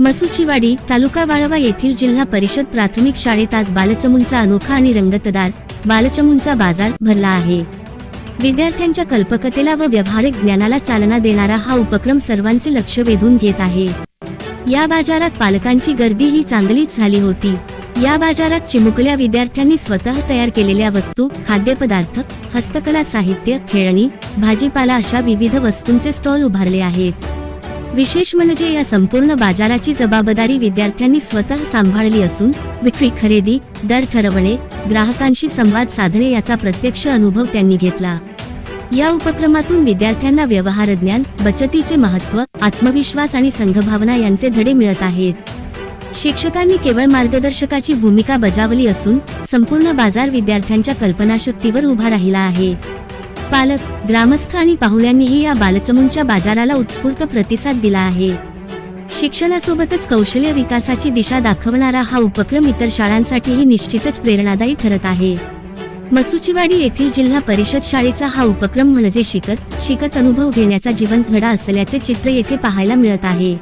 मसुचीवाडी तालुका वाळवा येथील जिल्हा परिषद प्राथमिक शाळेत आज बालचमूंचा अनोखा आणि रंगतदार बालचमूंचा बाजार भरला आहे. विद्यार्थ्यांच्या कल्पकतेला व व्यावहारिक ज्ञानाला चालना देणारा हा उपक्रम सर्वांचे लक्ष वेधून घेत आहे. या बाजारात पालकांची गर्दी ही चांगलीच झाली होती. या बाजारात चिमुकल्या विद्यार्थ्यांनी स्वतः तयार केलेल्या वस्तू खाद्यपदार्थ हस्तकला साहित्य खेळणी भाजीपाला अशा विविध वस्तूंचे स्टॉल उभारले आहेत. विशेष म्हणजे या संपूर्ण बाजाराची जबाबदारी विद्यार्थ्यांनी स्वतः सांभाळली असून विक्री खरेदी दर ठरवणे ग्राहकांशी संवाद साधणे याचा प्रत्यक्ष अनुभव त्यांनी घेतला. या उपक्रमातून विद्यार्थ्यांना व्यवहार ज्ञान बचतीचे महत्त्व आत्मविश्वास आणि संघभावना यांचे धडे मिळत आहेत. शिक्षकांनी केवळ मार्गदर्शकाची भूमिका बजावली असून संपूर्ण बाजार विद्यार्थ्यांच्या कल्पनाशक्तीवर उभा राहिला आहे. पालक ग्रामस्थ आणि पाहुण्यांनीही या बालचमूंच्या बाजाराला उत्स्फूर्त प्रतिसाद दिला आहे. शिक्षणासोबतच कौशल्य विकासाची दिशा दाखवणारा हा उपक्रम इतर शाळांसाठीही निश्चितच प्रेरणादायी ठरत आहे. मसुचीवाडी येथील जिल्हा परिषद शाळेचा हा उपक्रम म्हणजे शिकत शिकत अनुभव घेण्याचा जीवन धडा असल्याचे चित्र येथे पाहायला मिळत आहे.